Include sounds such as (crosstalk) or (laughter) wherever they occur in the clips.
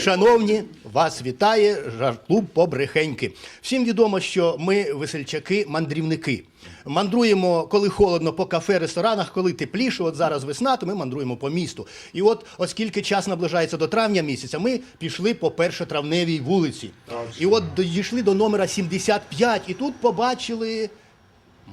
Шановні, вас вітає жарт-клуб Побрехеньки. Всім відомо, що ми весельчаки, мандрівники. Мандруємо, коли холодно, по кафе, ресторанах, коли тепліше. От зараз весна, то ми мандруємо по місту. І от, оскільки час наближається до травня місяця, ми пішли по першотравневій вулиці. І от дійшли до номера 75, і тут побачили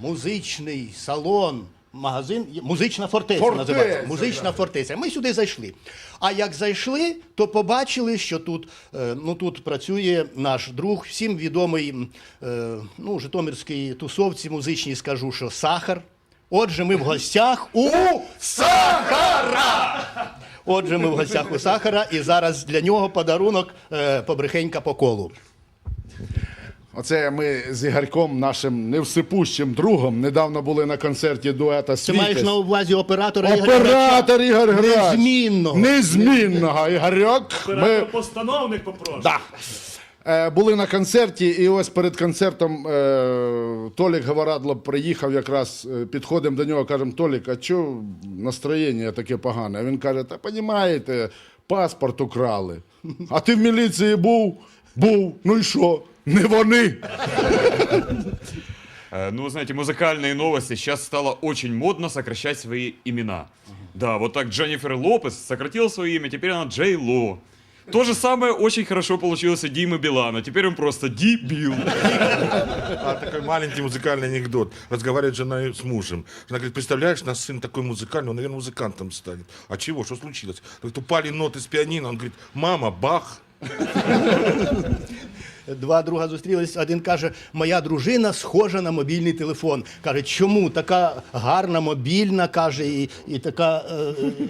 музичний салон. Магазин музична фортеця, Фортеця, називається. Музична фортеця. Ми сюди зайшли. А як зайшли, то побачили, що тут, е, ну, тут працює наш друг, всім відомий е, ну, житомирській тусовці музичній, скажу, що сахар. Отже, ми в гостях у Сахара! Отже, ми в гостях у Сахара, і зараз для нього подарунок е, побрехенька по колу. Оце ми з Ігорьком, нашим невсипущим другом, недавно були на концерті дуета Ти маєш на увазі оператора Ігоря Оператор Ігор Грач. Незмінного. Незмінного. Ігорьок. Ми... Постановник попрошу. Да. Е, були на концерті, і ось перед концертом е, Толік Говорадло приїхав якраз, е, підходимо до нього, кажемо, Толік, а що настроєння таке погане? А він каже, та розумієте, паспорт украли. А ти в міліції був? Був. Ну і що? Не вони. Э, Ну, вы знаете, музыкальные новости. Сейчас стало очень модно сокращать свои имена. Да, вот так Дженнифер Лопес сократила свое имя, теперь она Джей Ло. То же самое очень хорошо получилось у Димы Билана. Теперь он просто Дибил. А такой маленький музыкальный анекдот. Разговаривает жена с мужем. Жена говорит, представляешь, наш сын такой музыкальный, он, наверное, музыкантом станет. А чего, что случилось? Говорит, упали ноты с пианино. Он говорит, мама, бах. Два друга зустрілись. Один каже: Моя дружина схожа на мобільний телефон. Каже, чому така гарна, мобільна, каже, і, і така.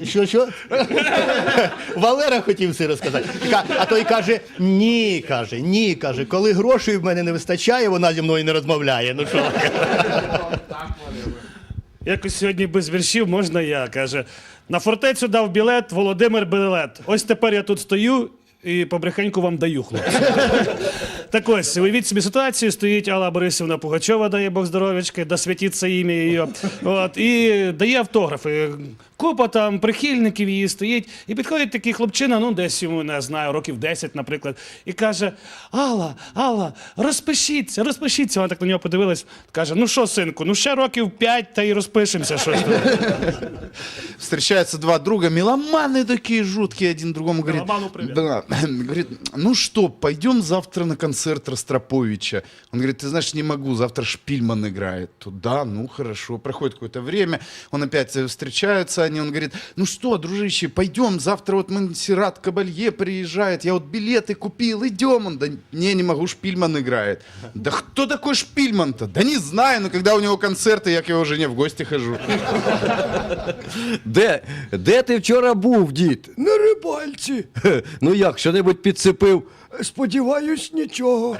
е, що, що? (laughs) Валера хотів це розказати. А той каже: ні, каже, ні, каже, коли грошей в мене не вистачає, вона зі мною не розмовляє. Ну що? Якось сьогодні без віршів можна я. Каже, на фортецю дав білет Володимир Білет. Ось тепер я тут стою і побрехеньку вам даю, хлопці. (laughs) Так ось, уявіть собі ситуацію, стоїть Алла Борисівна Пугачова, дає Бог здоров'ячки, да святіться ім'я її. От, і дає автографи. Купа там прихильників її стоїть, і підходить такий хлопчина, ну десь йому не знаю, років 10, наприклад, і каже: Алла, Алла, розпишіться, розпишіться. Вона так на нього подивилась, каже: Ну що, синку, ну ще років 5 та й розпишемося. Щось (laughs) там. Встречаются два друга, меломаны такие жуткие, один другому говорит, Меломану привет. да, говорит, (laughs) ну что, пойдем завтра на концерт Ростроповича. Он говорит, ты знаешь, не могу, завтра Шпильман играет. Тут, да, ну хорошо, проходит какое-то время, он опять э, они, он говорит, ну что, дружище, пойдем, завтра вот Монсеррат Кабалье приезжает, я вот билеты купил, идем. Он, да не, не могу, Шпильман играет. Да кто такой Шпильман-то? Да не знаю, но когда у него концерты, я к его жене в гости хожу. Де? Де ти вчора був, дід? На рибальці. Ну як, що-небудь підсипив? Сподіваюсь, нічого.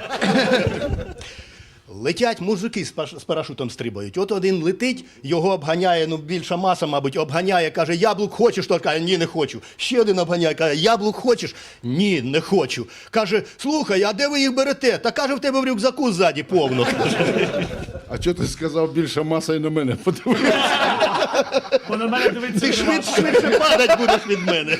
Летять мужики з парашутом стрибають. От один летить, його обганяє, ну більша маса, мабуть, обганяє, каже, яблук хочеш, той каже, ні, не хочу. Ще один обганяє, каже, яблук хочеш? Ні, не хочу. Каже, слухай, а де ви їх берете? Та каже, в тебе в рюкзаку ззаді повно. А що ти сказав більше маса і на мене подивився? Ти швидше, швидше падати будеш від мене.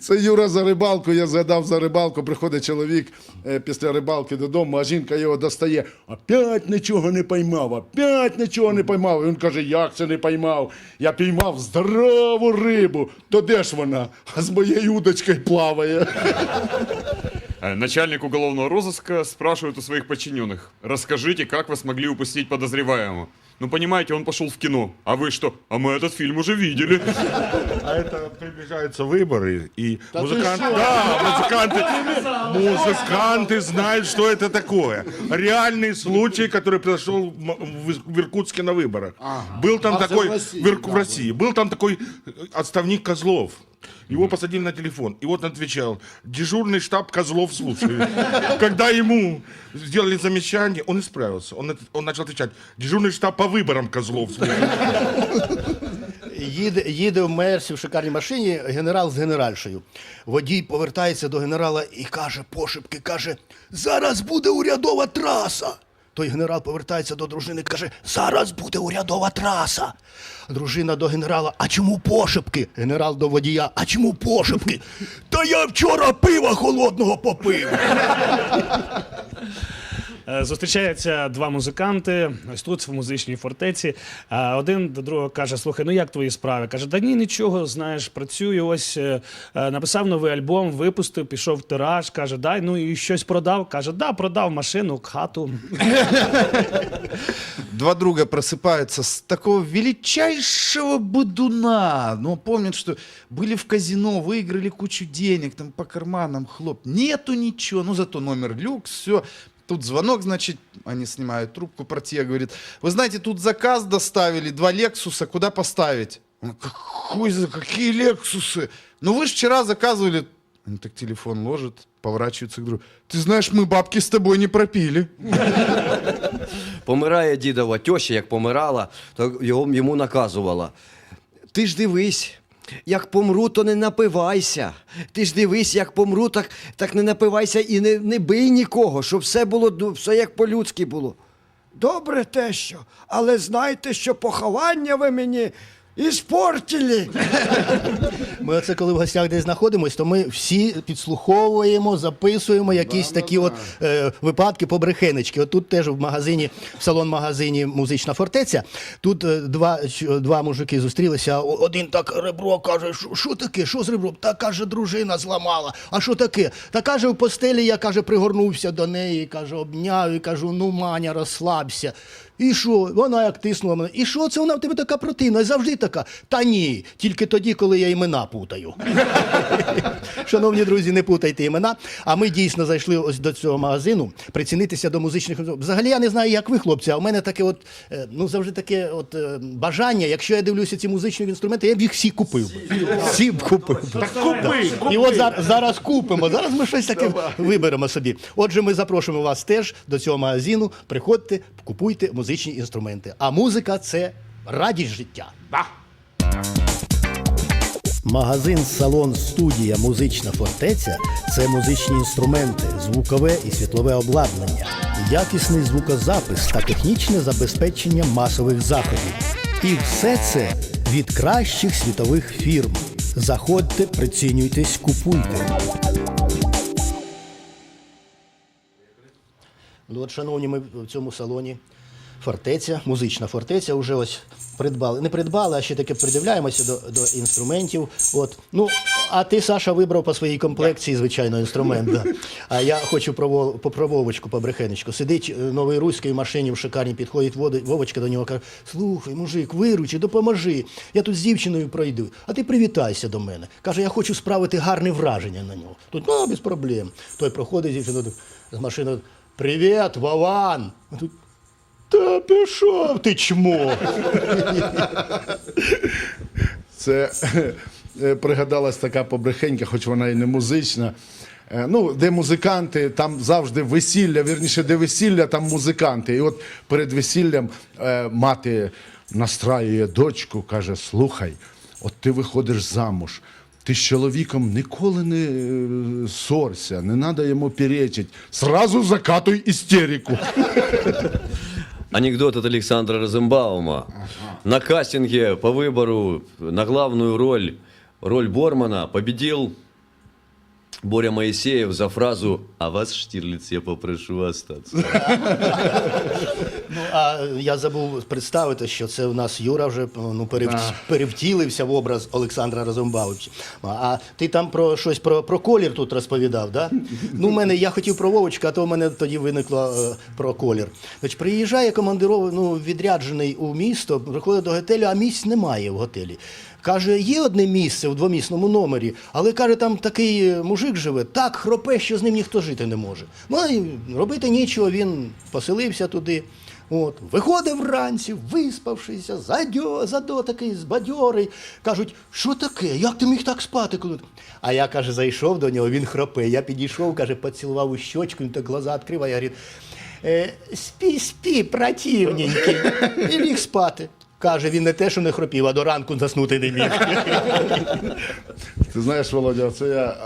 Це Юра за рибалку, я згадав за рибалку, приходить чоловік е, після рибалки додому, а жінка його достає. Опять нічого не поймав, опять нічого не поймав. І він каже, як це не поймав? Я піймав здорову рибу. То де ж вона? А з моєю удочкою плаває. Э, Начальник уголовного розыска спрашивает у своих подчиненных. Расскажите, как вы смогли упустить подозреваемого? Ну, понимаете, он пошел в кино. А вы что? А мы этот фильм уже видели. А это приближаются выборы, и музыканты, да, музыканты, музыканты знают, что это такое. Реальный случай, который произошел в Иркутске на выборах. Был там А, такой в России, в, Ирк- да, в России, был там такой э, отставник Козлов. Его посадили на телефон, и вот он отвечал, дежурный штаб Козлов слушает. Когда ему сделали замечание, он исправился. Он, это- он начал отвечать, дежурный штаб по выборам Козлов слушает. Їде, їде в Мерсі в шикарній машині генерал з генеральшею. Водій повертається до генерала і каже пошепки, каже, зараз буде урядова траса. Той генерал повертається до дружини і каже, зараз буде урядова траса. Дружина до генерала, а чому пошепки? Генерал до водія, а чому пошепки? Та я вчора пива холодного попив. Е, Зустрічаються два музиканти ось тут, в музичній фортеці. А Один до другого каже: Слухай, ну як твої справи? Каже, да ні, нічого, знаєш, працюю. Ось е, е, написав новий альбом, випустив, пішов в тираж. Каже, дай, ну і щось продав. Каже, да, продав машину, хату. Два друга просыпаются с такого величайшего будуна. Ну, помнят, что были в казино, выиграли кучу денег, там по карманам хлоп. Нету ничего, ну зато номер люкс, все. Тут звонок, значит, они снимают трубку, портье говорит, вы знаете, тут заказ доставили, два Лексуса, куда поставить? Он, какой какие Лексусы? Ну вы же вчера заказывали. Он так телефон ложит, поворачивается к другу. Ты знаешь, мы бабки с тобой не пропили. Помирає дідова тьоща, як помирала, то його, йому наказувала. Ти ж дивись, як помру, то не напивайся. Ти ж дивись, як помру, так, так не напивайся і не, не бий нікого, щоб все було все як по-людськи було. Добре те, що, але знайте, що поховання ви мені іспортили. Ми оце коли в гостях десь знаходимося, то ми всі підслуховуємо, записуємо якісь такі от е, випадки побрехенечки. От тут теж в магазині, в салон-магазині Музична фортеця. Тут е, два, ч- два мужики зустрілися. о- Один так ребро каже: «Що- що таке? Що з ребром? Та каже, дружина зламала. А що таке? Та каже, в постелі я каже, пригорнувся до неї, каже, обняв і кажу, ну маня, розслабся. І що? Вона як тиснула мене. І що це вона в тебе така противна? Завжди така. Та ні, тільки тоді, коли я імена путаю. (laughs) Шановні друзі, не путайте імена. А ми дійсно зайшли ось до цього магазину прицінитися до музичних. Взагалі я не знаю, як ви, хлопці, а у мене таке, от е, ну завжди таке от е, бажання. Якщо я дивлюся ці музичні інструменти, я б їх всі купив. Всі б купив. Купи, І от зараз, зараз купимо. Зараз ми щось таке виберемо собі. Отже, ми запрошуємо вас теж до цього магазину. Приходьте, купуйте музичні інструменти. А музика це радість життя. Магазин салон студія Музична фортеця це музичні інструменти, звукове і світлове обладнання, якісний звукозапис та технічне забезпечення масових заходів. І все це від кращих світових фірм. Заходьте, прицінюйтесь, купуйте. Ну, от, шановні, ми в цьому салоні фортеця, музична фортеця, вже ось придбали. Не придбали, а ще таки придивляємося до, до інструментів. От. Ну, а ти, Саша, вибрав по своїй комплекції, звичайно, інструмент. Да. А я хочу про, по Вовочку, по брехенечку. Сидить е, новий руський в машині в шикарній, підходить Вовочка до нього каже: Слухай, мужик, виручи, допоможи. Я тут з дівчиною пройду. А ти привітайся до мене. Каже, я хочу справити гарне враження на нього. Тут, ну, без проблем. Той проходить дівчина з машини. Привіт, Вован! Тут, Та пішов ти чмо. Це е, пригадалась така побрехенька, хоч вона і не музична. Е, Ну, де музиканти, там завжди весілля, вірніше, де весілля, там музиканти. І от перед весіллям е, мати настраює дочку, каже: слухай, от ти виходиш замуж. Ти з чоловіком ніколи не ссорся, не треба йому перечить. Сразу закатуй істерику. Анекдот от Александра Розенбаума. на кастинге по выбору на главную роль, роль Бормана победил Боря Моисеев за фразу «А вас, Штирлиц, я попрошу остаться». Ну, а я забув представити, що це у нас Юра вже ну, перев... перевтілився в образ Олександра Розумбавича. А ти там про щось про, про колір тут розповідав, да? Ну, в мене я хотів про Вовочка, а то в мене тоді виникло е, про колір. Значить, приїжджає командирований, ну, відряджений у місто, приходить до готелю, а місць немає в готелі. Каже, є одне місце в двомісному номері, але каже, там такий е, мужик живе, так хропе, що з ним ніхто жити не може. Ну і робити нічого, він поселився туди. От, виходив вранці, виспавшися, задьо, задо такий збадьорий. Кажуть, що таке? Як ти міг так спати? Коли... А я, каже, зайшов до нього, він хропе. Я підійшов, каже, поцілував у щочку, він так глаза відкрив, а я говорю, е, спі, спі, противненький. І ліг спати. Каже, він не те, що не хропів, а до ранку заснути не міг. Ти знаєш, Володя, це я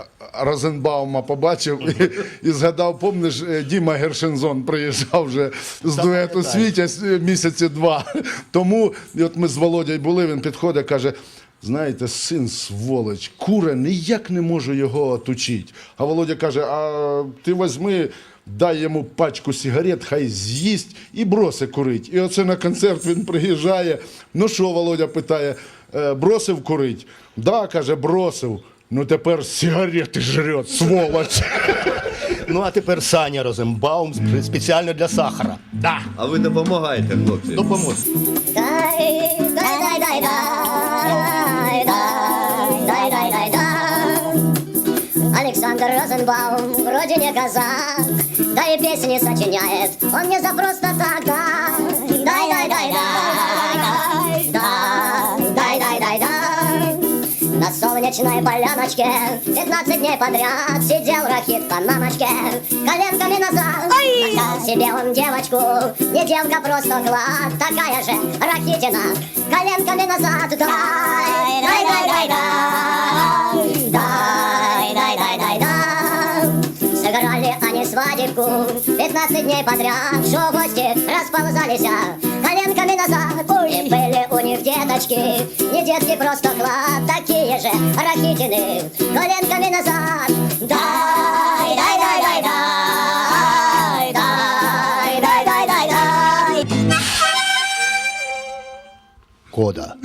Розенбаума побачив і, і згадав, помниш, е, Діма Гершензон приїжджав вже з дуету. Світя місяці два. Тому, і от ми з Володяю були, він підходить, каже. Знаєте, син сволоч, куре, ніяк не можу його отучити. А Володя каже: а ти возьми, дай йому пачку сигарет, хай з'їсть і броси курить. І оце на концерт він приїжджає. Ну що, Володя питає, «Е, бросив курить? Да, каже, бросив. Ну тепер сигарети жрет, сволоч. (laughs) Ну а тепер Саня Розенбаум спеціально для сахара. Да. А ви допомагаєте, хлопці. Допоможе. Дай, дай, дай, дай, дай, дай, дай, Александр Розенбаум вроде не казак, да и песни сочиняет, он не за просто так, дай, дай, дай, дай, дай, дай, дай, дай, дай, дай. На солнечной поляночке 15 дней подряд Сидел ракит по мамочке Коленками назад Нашел себе он девочку Не девка, просто клад Такая же ракитина Коленками назад Дай, дай, дай, дай, дай свадебку 15 дней подряд Шо гости расползались а, Коленками назад И были у них деточки. Не детки, просто клад Такие же ракитины Коленками назад. Дай, дай, дай, дай, дай Дай, дай, дай, дай, дай. Кода.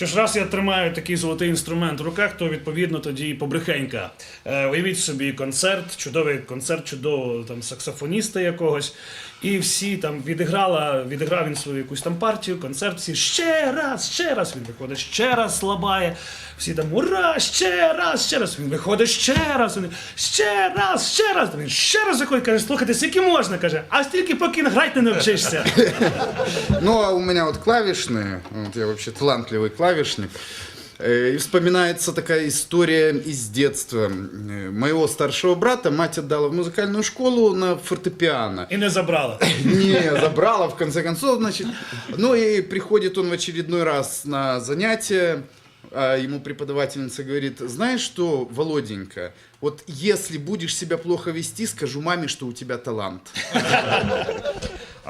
Що ж раз я тримаю такий золотий інструмент в руках, то відповідно тоді побрехенька. Е, уявіть собі концерт, чудовий концерт, чудового там саксофоніста якогось. І всі там відіграла, відіграв він свою якусь там партію, концерт, всі ще раз, ще раз. Він виходить, ще раз слабає. Всі там ура, ще раз, ще раз. Він виходить ще раз, він, ще раз, ще раз. Він ще раз виходить, каже, слухайте, скільки можна, каже, а стільки поки грати не навчишся. Ну, а у меня вот клавишные, вот я вообще талантливый клавишник. Э, И вспоминается такая история из детства. Э, Моего старшего брата мать отдала в музыкальную школу на фортепиано. І не забрала. Не, забрала в конце концов, значит. Ну и приходит он в очередной раз на занятие, а ему преподавательница говорит, знаешь что, Володенька, вот если будешь себя плохо вести, скажу маме, что у тебя талант.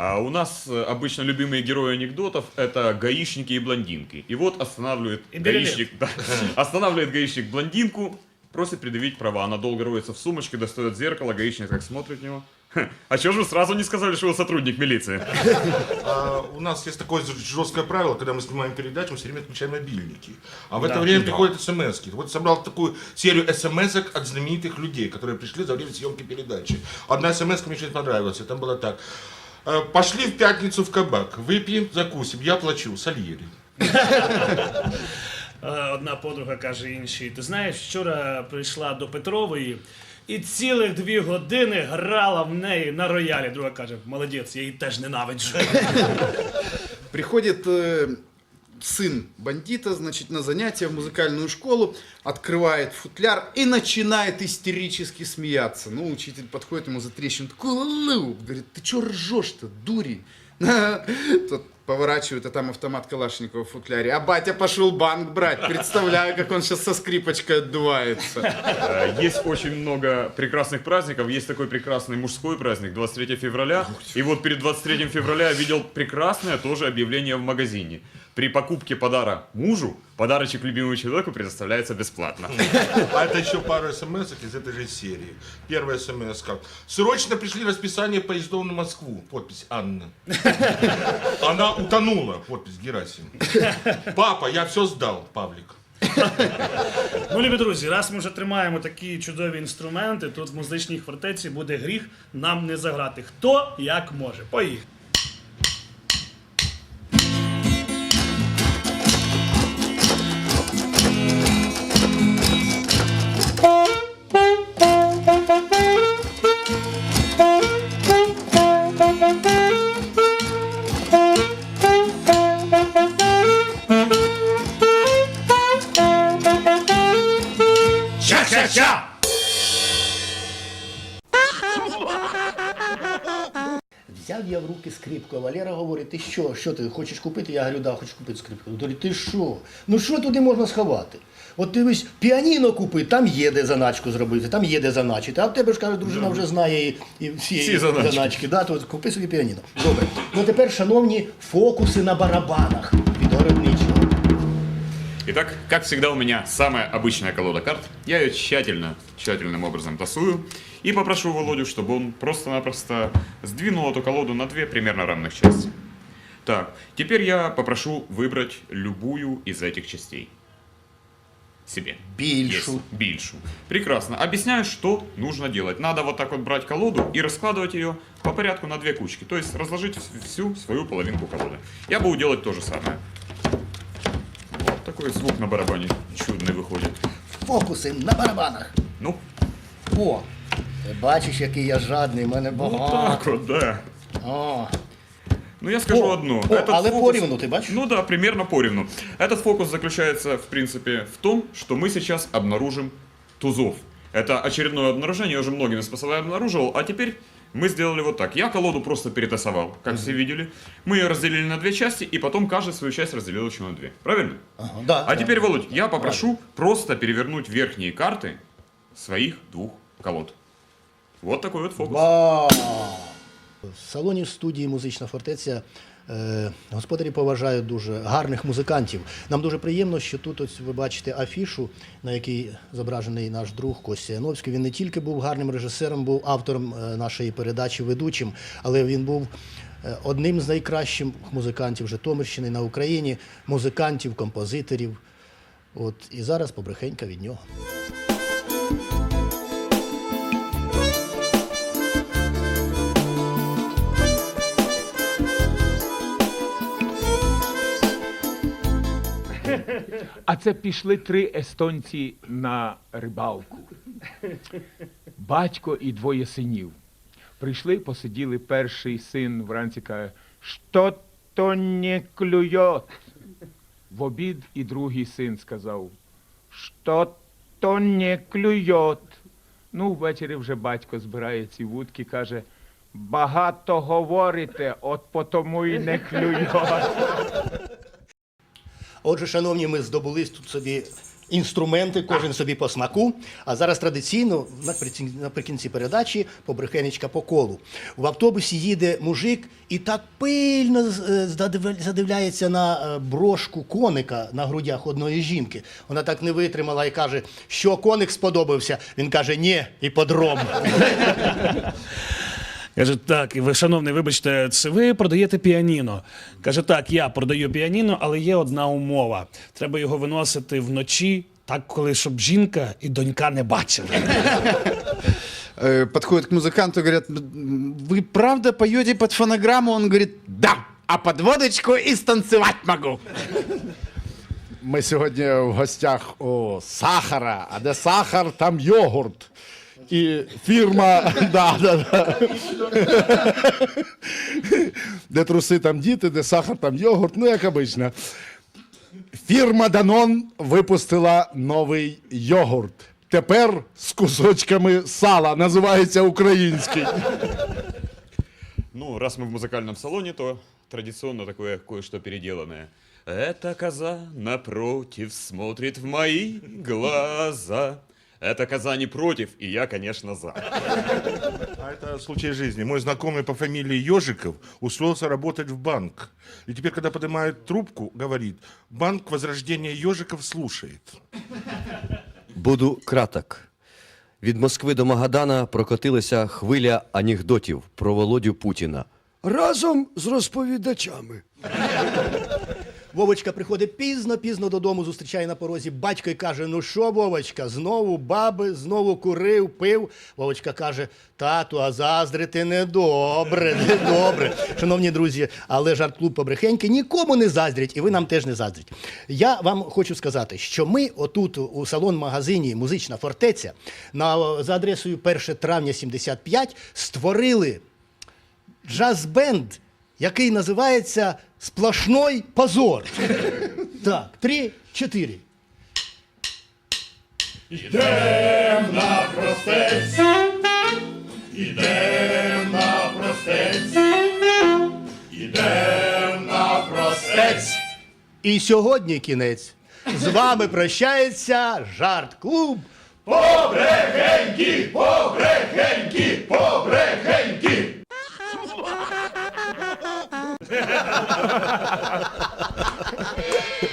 А у нас э, обычно любимые герои анекдотов это гаишники и блондинки. И вот останавливает И гаишник, да, (laughs) останавливает гаишник блондинку, просит предъявить права. Она долго роется в сумочке, достает зеркало, гаишник так смотрит в него. «Хм, А чего же вы сразу не сказали, что вы сотрудник милиции? А, у нас есть такое жесткое правило, когда мы снимаем передачу, мы все время отключаем мобильники. А в это Да. время приходят смс -ки. Вот собрал такую серию смс от знаменитых людей, которые пришли за время съемки передачи. Одна смс мне очень понравилась, там было так. «Э, Пошли в пятницу в кабак, выпьем, закусим, я плачу, Сальери. (laughs) Е, Одна подруга каже іншій: ти знаєш, вчора прийшла до Петрової і цілих дві години грала в неї на роялі. Друга каже: молодець, я її теж ненавиджу. (laughs) Приходит э, сын бандита, значит, на занятие в музыкальную школу, открывает футляр и начинает истерически смеяться. Ну, учитель подходит ему за трещину, такой, говорит, ты что ржешь-то? (laughs) Тот Поворачивает, а там автомат Калашникова в футляре. А батя пошел банк брать. Представляю, как он сейчас со скрипочкой отдувается. Э, Есть очень много прекрасных праздников. Есть такой прекрасный мужской праздник 23 февраля. И вот перед 23 февраля я видел прекрасное тоже объявление в магазине. При покупке подарка мужу подарочек любимому человеку предоставляется бесплатно. А это еще пару смс из этой же серии. Первая смс -ка. Срочно пришли расписание поездов на Москву. Подпись Анна. Она утонула. Подпись Герасим. (laughs) Папа, я все здав, Павлік. Ну, любі друзі, раз ми вже тримаємо такі чудові інструменти, тут в музичній фортеці буде гріх нам не заграти. Хто як може. Поїхали. Скрипку, Валера говорить, ти що, що ти хочеш купити? Я говорю, да, хочу купити скрипку. Говорю, Говорить, ти що? Ну що туди можна сховати? От дивись, піаніно купи, там є де заначку зробити, там є де заначити. А в тебе ж каже, дружина вже знає і, і всі, Всі заначки. заначки. Да, то купи собі піаніно. Добре. Ну тепер, шановні, фокуси на барабанах від Городничого. Итак, как всегда у меня самая обычная колода карт. Я ее тщательно, тщательным образом тасую. И попрошу Володю, чтобы он просто-напросто сдвинул эту колоду на две примерно равных части. Так, теперь я попрошу выбрать любую из этих частей. Себе. Більшу. Есть, Більшу. Прекрасно. Объясняю, что нужно делать. Надо вот так вот брать колоду и раскладывать ее по порядку на две кучки. То есть разложить вс- всю свою половинку колоды. Я буду делать то же самое. Такой звук на барабане чудный выходит. Фокуси на барабанах. Ну, О! Ти бачиш, який я жадний, в мене багато. так вот, да. О, Ну, я скажу О, одно. о, але порівну, ти бачиш? Ну да, примерно поровну. Этот фокус заключается, в принципе, в том, что мы сейчас обнаружим тузов. Это очередное обнаружение, я уже многими способами обнаруживал, а теперь мы сделали вот так. Я колоду просто перетасовал, как все видели. Мы ее разделили на две части, и потом каждый свою часть разделил еще на две. Правильно? ага, да, А да. теперь, Володь, я попрошу просто перевернуть верхние карты своих двух колод. Вот такой вот фокус. Вау! В салоні студії Музична фортеця е, господарі поважають дуже гарних музикантів. Нам дуже приємно, що тут ось ви бачите афішу, на якій зображений наш друг Костя Яновський. Він не тільки був гарним режисером, був автором е, нашої передачі, ведучим, але він був е, одним з найкращих музикантів Житомирщини на Україні, музикантів, композиторів. От і зараз побрехенька від нього. А це пішли три естонці на рибалку. Батько і двоє синів. Прийшли, посиділи перший син вранці каже, що то не клює. В обід і другий син сказав, що то не клює. Ну, ввечері вже батько збирає ці вудки, каже, багато говорите, от потому і не клює. Отже, шановні, ми здобули тут собі інструменти, кожен собі по смаку. А зараз традиційно наприкінці, передачі побрехенечка по колу. В автобусі їде мужик і так пильно е, задив- задивляється на е, брошку коника на грудях одної жінки. Вона так не витримала і каже, що коник сподобався. Він каже, ні, іподром. (laughs) Каже, так, і ви, шановний, вибачте, це ви продаєте піаніно. Каже, так, я продаю піаніно, але є одна умова. Треба його виносити вночі, так, коли щоб жінка і донька не бачили. Э, Подходит к музыканту, говорят, «М, вы правда поете под фонограмму? Он говорит, да, а под водочку и станцевать могу. Ми сьогодні в гостях у Сахара, а де сахар, там йогурт. І фірма, (laughs) да, да, да. де труси, там діти, де сахар, там йогурт, ну як обично. Фірма Данон випустила новий йогурт. Тепер з кусочками сала, називається український. Ну, раз мы в музыкальном салоне, то традиционно такое кое-что переделанное. Эта коза напротив смотрит в мои глаза. Эта коза не против, и я, конечно, за. А это случай жизни. Мой знакомый по фамилии Ежиков устроился работать в банк. И теперь, когда поднимает трубку, говорит, банк Возрождения Ежиков слушает. Буду краток. Від Москви до Магадана прокотилася хвиля анекдотів про Володю Путіна. Разом з розповідачами. Вовочка приходить пізно, пізно додому, зустрічає на порозі батько і каже: Ну що, Вовочка, знову баби, знову курив, пив. Вовочка каже: Тату, а заздрити недобре, (laughs) недобре. Шановні друзі, але жарт клуб побрехеньки нікому не заздрять, і ви нам теж не заздріть. Я вам хочу сказати, що ми отут у салон-магазині Музична фортеця на, за адресою 1 травня 75 створили джаз-бенд, який називається Сплошной позор. Так, три, чотири. І сьогодні кінець. З вами прощається жарт клуб. Побрехеньки, побрехеньки, побрехеньки. Yeah. (laughs)